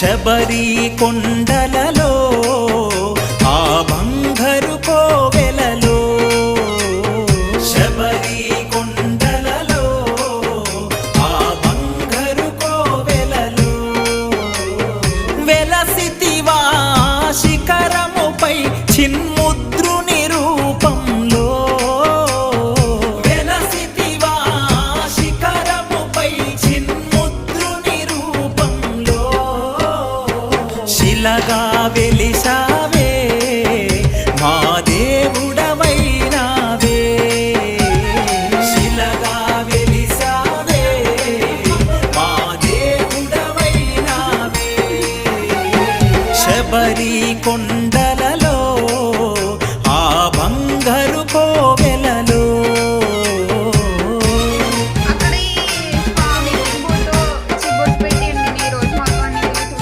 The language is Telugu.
శబరి కొండలలో శిలగా వెలిసావే మా దేవుడవైనావే. శిలగా వెలిసావే మా దేవుడవైనావే. శబరి కొండలలో